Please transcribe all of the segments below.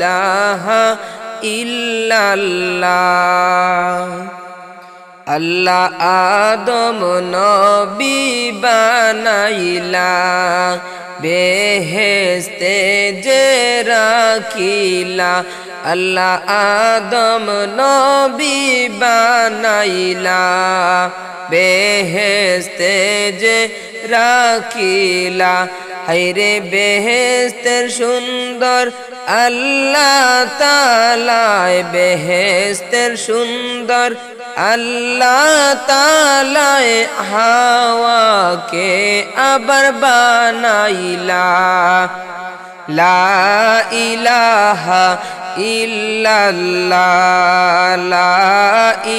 ইলাহা ইল্লাল্লাহ। আল্লাহ আদম নবী বানাইলা। বেহেস্তে যে রাখিলা। আল্লাহ আদম নবী বানাইলা। বেহেস্তে যে রাখিলা। হাইরে বেহেস্তের সুন্দর আল্লাহ তালায়, বেহেস্তের সুন্দর আল্লাহ তালায় হাওয়াকে আবার বানাইলা। লা ইলাহা ইল্লাল্লাহ, লা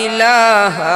ইলাহা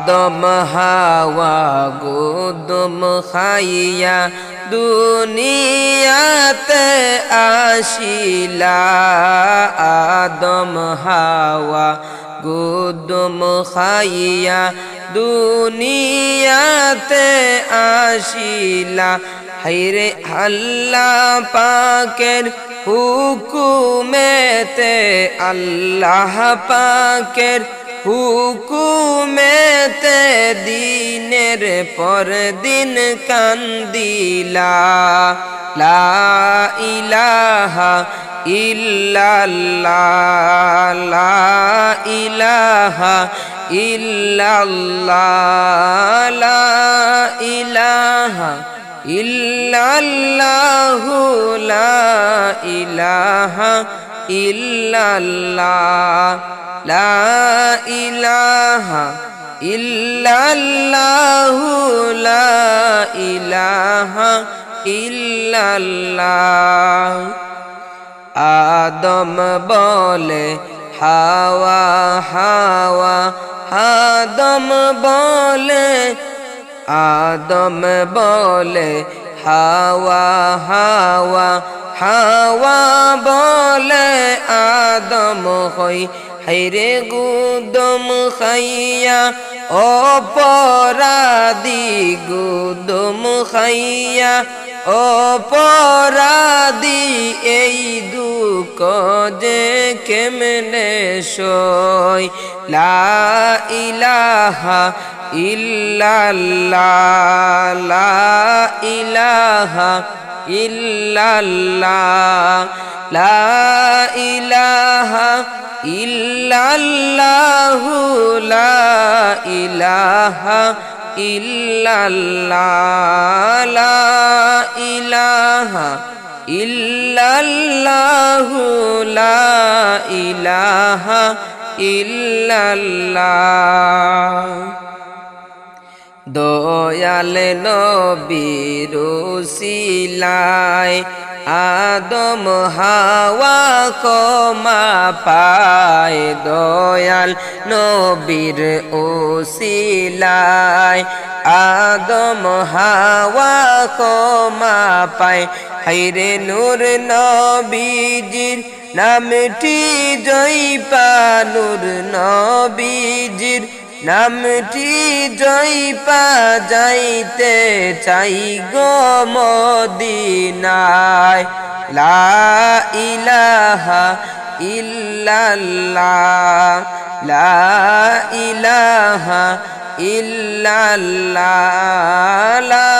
আদম হাওয়া, গোদম খাইয়া দুনিয়াতে আসিলা। আদম হাওয়া, গোদম খাইয়া দুনিয়াতে আসিলা। হাইরে আল্লাহ পাকের হুকুমেতে, আল্লাহ পাকের হুকুমেতে দিনের পর দিন কান্দিলা, লা ইলাহা ইল্লাল্লাহ, লা ইলাহা ইল্লাল্লাহ ইলাহা ইল্লাল্লাহু, লা ইলাহা ইল্লাল্লাহ, লা ইলাহা ইল্লাল্লাহু, লা ইলাহা ইল্লাল্লাহ। আদম বলে, হাওয়া হাওয়া, আদম বলে আদম বলে হাওয়া হাওয়া হাওয়া বলে আদম হই। হাইরে গুদম খাইয়া অপরাধী গুদম খাইয়া অপরাধি এই দুঃখ যে কেমনে সই? লা ইলাহা ইল্লাল্লাহ, লা ইলাহা ইল্লাল্লাহ, লা ইলাহা ইল্লাল্লাহু, লা ইলাহা ইল্লাল্লাহ লা ইলাহা ইলাহা দয়াল নবীর সিলায় আদম হাওয়া কমা পায়, দয়াল নবীর ওসিলায়। আদম হাওয়া কমা পায় হাইরে নূর নবীজির নামটি জয়পা নূর নবীজির নামটি জয় পা যাইতে চাই গো মদিনায়। লা ইলাহা ইল্লাল্লাহ, লা ইলাহা ইল্লাল্লাহ, লা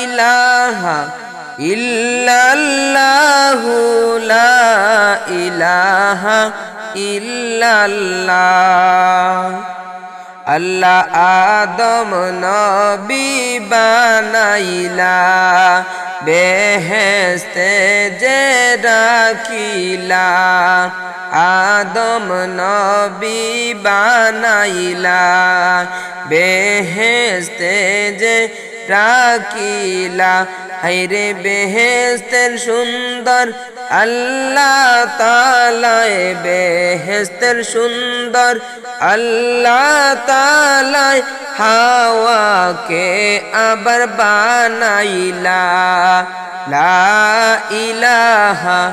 ইলাহা ইল্লাল্লাহু, লা ইলাহা ইল্লাল্লাহ। আল্লাহ আদম নবী বানাইলা বেহেস্তে যে রাখিলা। আদম নবী বানাইলা বেহেস্তে যে রাখিলা। হাইরে বেহেস্তের সুন্দর, আল্লাহ তালায় বেহেস্তের সুন্দর, আল্লাহ তালায় হাওয়াকে আবার বানাইলা। লা ইলাহা